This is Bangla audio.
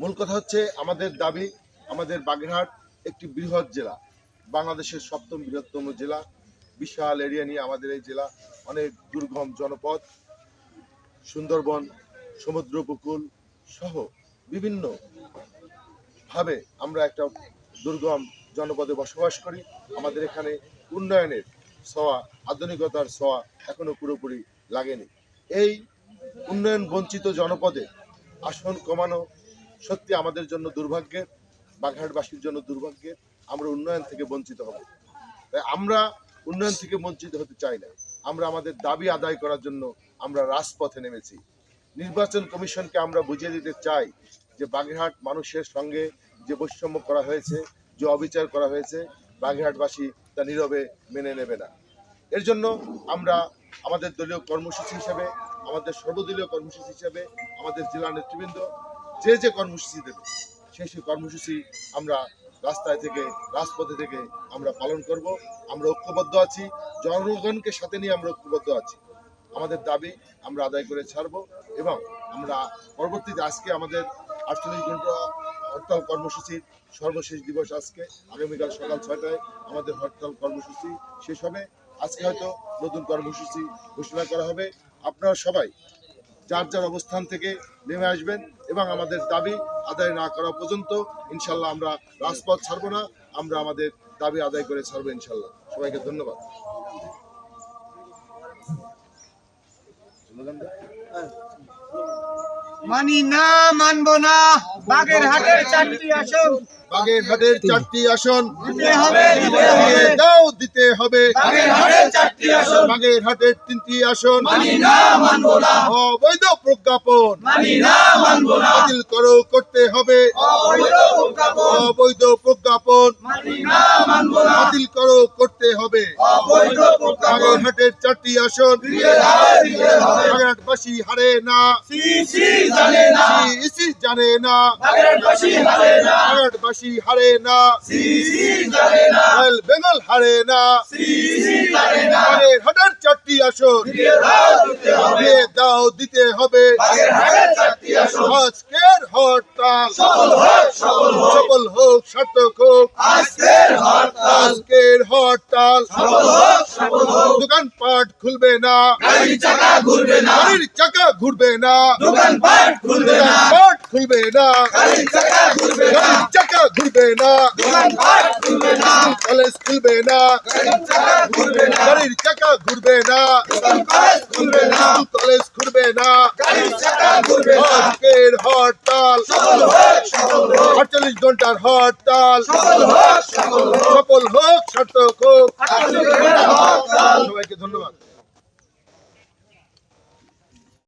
মূল কথা হচ্ছে আমাদের দাবি, আমাদের বাগেরহাট একটি বৃহৎ জেলা, বাংলাদেশের সপ্তম বৃহত্তম জেলা, বিশাল এরিয়া নিয়ে আমাদের এই জেলা অনেক দুর্গম জনপদ, সুন্দরবন, সমুদ্র উপকূল সহ বিভিন্ন ভাবে আমরা একটা দুর্গম জনপদে বসবাস করি। আমাদের এখানে উন্নয়নের ছোঁয়া, আধুনিকতার ছোঁয়া এখনও পুরোপুরি লাগেনি। এই উন্নয়ন বঞ্চিত জনপদে আসন কমানো সত্যি আমাদের জন্য দুর্ভাগ্যের বাঘাটবাসীর জন্য দুর্ভাগ্যের, আমরা উন্নয়ন থেকে বঞ্চিত হব। তাই আমরা উন্নয়ন থেকে বঞ্চিত হতে চাই না। আমরা আমাদের দাবি আদায় করার জন্য আমরা রাজপথে নেমেছি। নির্বাচন কমিশনকে আমরা বুঝিয়ে দিতে চাই যে বাগেরহাট মানুষের সঙ্গে যে বৈষম্য করা হয়েছে, যে অবিচার করা হয়েছে, বাগেরহাটবাসী তা নীরবে মেনে নেবে না। এর জন্য আমরা আমাদের দলীয় কর্মসূচি হিসেবে, আমাদের সর্বদলীয় কর্মসূচি হিসেবে আমাদের জেলা নেতৃবৃন্দ যে যে কর্মসূচি দেবে, সেই সেই কর্মসূচি আমরা রাস্তায় থেকে, রাজপথে থেকে আমরা পালন করব। আমরা ঐক্যবদ্ধ আছি, জনগণকে সাথে নিয়ে আমরা ঐক্যবদ্ধ আছি। আমাদের দাবি আমরা আদায় করে ছাড়ব এবং আমরা পরবর্তীতে আজকে আমাদের আটচল্লিশ ঘণ্টা হরতাল কর্মসূচির সর্বশেষ দিবস আজকে, আগামীকাল সকাল ছয়টায় আমাদের হরতাল কর্মসূচি শেষ হবে। আজকে হয়তো নতুন কর্মসূচি ঘোষণা করা হবে। আপনারা সবাই যার যার অবস্থান থেকে নেমে আসবেন। এবং আমাদের দাবি আদায় না করা পর্যন্ত ইনশাল্লাহ আমরা রাজপথ ছাড়বো না, আমরা আমাদের দাবি আদায় করে ছাড়বো ইনশাল্লাহ। সবাইকে ধন্যবাদ। মানি না, মানব না। চারটি আসন। বাগেরহাটের চারটি আসন। দিতে হবে দিতে হবে। দাও দিতে হবে। বাগের হাটের চারটি আসন। বাগেরহাটের তিনটি আসন। মানি না মানবো না। অবৈধ প্রজ্ঞাপন। মানি না মানবো না। বাতিল করো করতে হবে। অবৈধ প্রজ্ঞাপন। অবৈধ প্রজ্ঞাপন। মানি না মানবো না। বাতিল করো করতে হবে। অবৈধ প্রজ্ঞাপন। বাগেরহাটের চারটি আসন। দিতে হবে দিতে হবে। বাগেরহাটবাসী হারে না। সি সি জানে না। ইসি জানে না। হারে না হারে না। বেঙ্গল হারে না। বাগেরহাটের চারটি আসন। দাও দিতে হবে দিয়ে দাও দিতে হবে। বাগের হাটের চারটি আসন আজকের হরতাল। সফল হোক সার্থক হোক। আজকের হরতাল। হোক দোকানপাট খুলবে না। গাড়ির চাকা ঘুরবে না। গাড়ির চাকা ঘুরবে না। দোকানপাট খুলবে না। ঘুরবে না। চাকা ঘুরবে না। কলেজ খুলবে না। গাড়ির চাকা ঘুরবে না। কলেজ খুলবে না। আজকের হরতাল। আটচল্লিশ ঘণ্টার হরতাল। সফল হোক, সার্থক হোক।